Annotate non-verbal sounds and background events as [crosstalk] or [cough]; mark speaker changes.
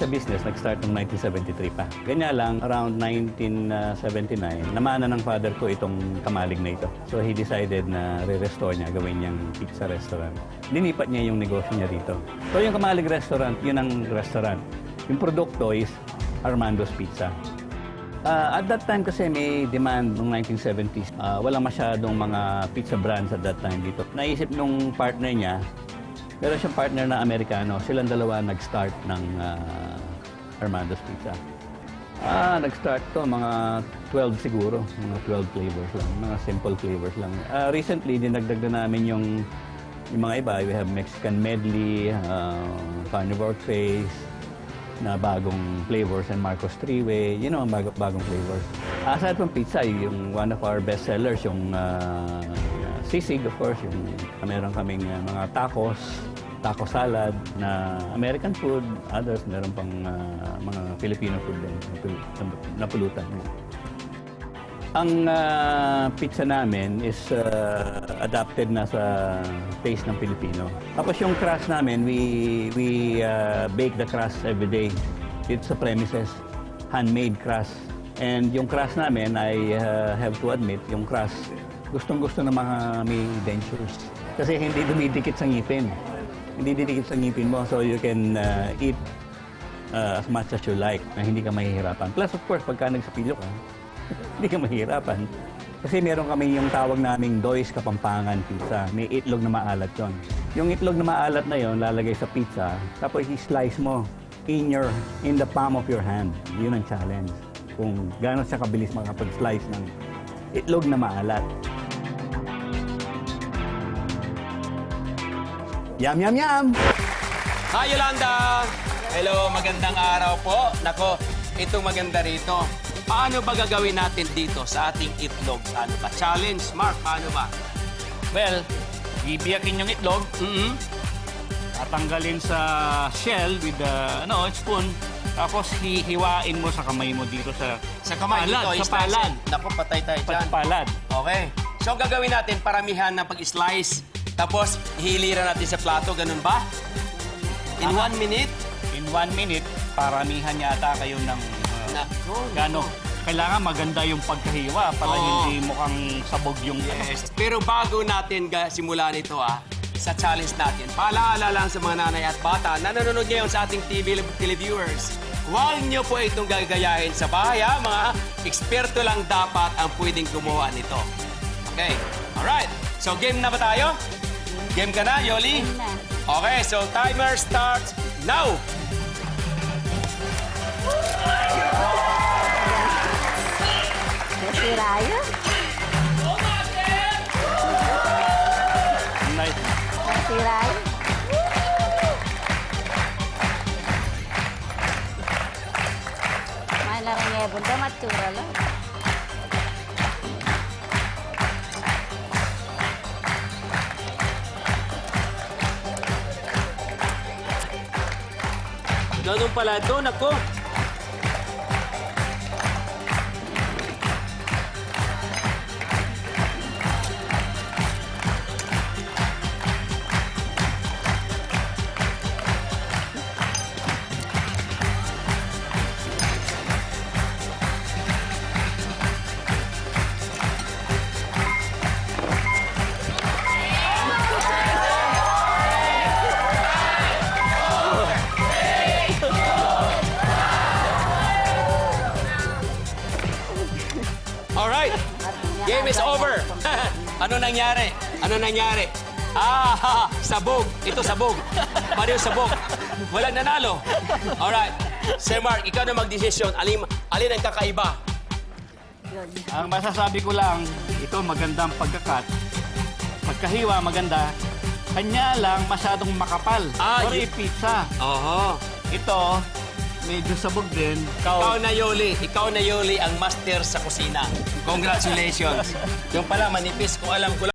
Speaker 1: sa business, nag-start noong 1973 pa. Ganyan lang, around 1979, namana ng father ko itong kamalig na ito. So he decided na re-restore niya, gawin niyang pizza restaurant. Linipat niya yung negosyo niya dito. So yung kamalig restaurant, yun ang restaurant. Yung produkto is Armando's Pizza. Ah, at that time kasi may demand noong 1970s. Ah, walang masyadong mga pizza brands at that time dito. Naisip nung partner niya, meron siyang partner na Amerikano. Silang dalawa nag-start ng ah, Armando's Pizza. Ah, nag-start to mga 12 siguro, mga 12 flavors lang, mga simple flavors lang. Ah, recently dinagdag na namin yung yung mga iba, we have Mexican medley, uh, carnivore trays, na bagong flavors and Marcos Three-Way, you know, bago, bagong flavors. Aside from pizza, yung one of our best sellers, yung uh, sisig, of course, yung meron kaming uh, mga tacos, taco salad na American food, others meron pang uh, mga Filipino food din, na pulutan. Ang ah, pizza namin is ah, adapted na sa taste ng Pilipino. Tapos yung crust namin, we we ah, bake the crust every day. It's sa premises, handmade crust. And yung crust namin, I ah, have to admit, yung crust, gustong-gusto ng mga may dentures. Kasi hindi dumidikit sa ngipin. Hindi didikit sa ngipin mo, so you can ah, eat uh, as much as you like na hindi ka mahihirapan. Plus, of course, pagka nagsapilyo ka, [laughs] hindi ka mahihirapan. Kasi meron kami yung tawag naming Doy's Kapampangan Pizza. May itlog na maalat yon. Yung itlog na maalat na yon lalagay sa pizza, tapos i-slice mo in your in the palm of your hand. Yun ang challenge. Kung gaano siya kabilis makapag-slice ng itlog na maalat. Yum, yum, yum!
Speaker 2: Hi, Yolanda! Hello, magandang araw po. Nako, itong maganda rito. Paano ba gagawin natin dito sa ating itlog? Ano ba? Challenge, Mark, paano ba?
Speaker 1: Well, bibiyakin yung itlog,
Speaker 2: Mm-hmm.
Speaker 1: tatanggalin sa shell with the ano, spoon, tapos hihiwain mo sa kamay mo dito sa
Speaker 2: Sa kamay
Speaker 1: palad,
Speaker 2: dito,
Speaker 1: sa palad.
Speaker 2: Naku, patay tayo dyan.
Speaker 1: Palad.
Speaker 2: Okay. So, ang gagawin natin, paramihan ng pag-slice. Tapos, hiliran natin sa plato. Ganun ba? In
Speaker 1: Tama.
Speaker 2: one minute?
Speaker 1: In one minute, paramihan yata kayo ng uh,
Speaker 2: Naku.
Speaker 1: gano. Kailangan maganda yung pagkahiwa para
Speaker 2: Oo.
Speaker 1: hindi mukhang sabog yung.
Speaker 2: Yes. Pero bago natin ga- simulan ito ah, sa challenge natin, paalaala lang sa mga nanay at bata na nanonood ngayon sa ating TV televiewers. Huwag niyo po itong gagayahin sa bahay ha, mga eksperto lang dapat ang pwedeng gumawa nito. Okay, alright. So game na ba tayo? Game ka na, Yoli?
Speaker 3: Game na.
Speaker 2: Okay, so timer starts now.
Speaker 3: Nasira yun. Nasira yun. May larang ebon ka, matura lang.
Speaker 2: Ganun pala doon ako. Game is over. [laughs] ano nangyari? Ano nangyari? Ah, [laughs] sabog. Ito sabog. Pareho sabog. Walang nanalo. Alright. Sir Mark, ikaw na magdesisyon. Alin, alin ang kakaiba?
Speaker 1: Ang masasabi ko lang, ito magandang pagkakat. Pagkahiwa maganda. Kanya lang masyadong makapal.
Speaker 2: Ah,
Speaker 1: Sorry,
Speaker 2: y-
Speaker 1: pizza.
Speaker 2: Oho.
Speaker 1: Ito, medyo sabog din.
Speaker 2: Ikaw na Yoli. Ikaw na Yoli ang master sa kusina. Congratulations. Yung pala, manipis. Kung alam ko lang.